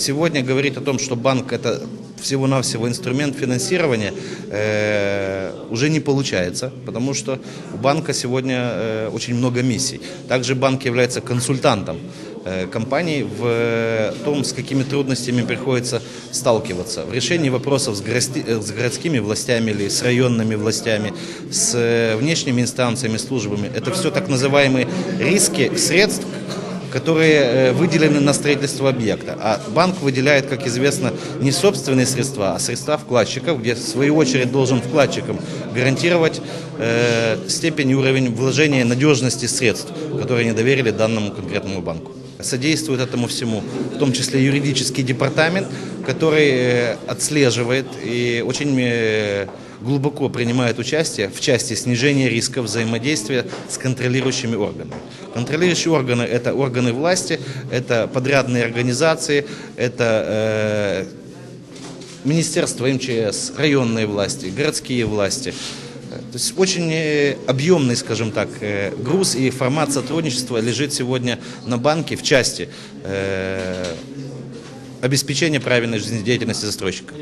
Сегодня говорить о том, что банк это всего-навсего инструмент финансирования, э, уже не получается, потому что у банка сегодня э, очень много миссий. Также банк является консультантом э, компаний в том, с какими трудностями приходится сталкиваться в решении вопросов с, горости- э, с городскими властями или с районными властями, с э, внешними инстанциями, службами. Это все так называемые риски средств, которые э, выделены на строительство объекта. А банк выделяет, как известно, не собственные средства, а средства вкладчиков, где в свою очередь должен вкладчикам гарантировать э, степень и уровень вложения надежности средств, которые они доверили данному конкретному банку. Содействует этому всему, в том числе юридический департамент, который э, отслеживает и очень э, глубоко принимает участие в части снижения риска взаимодействия с контролирующими органами. Контролирующие органы – это органы власти, это подрядные организации, это э, Министерство МЧС, районные власти, городские власти. То есть очень э, объемный, скажем так, э, груз и формат сотрудничества лежит сегодня на банке в части э, обеспечения правильной жизнедеятельности застройщика.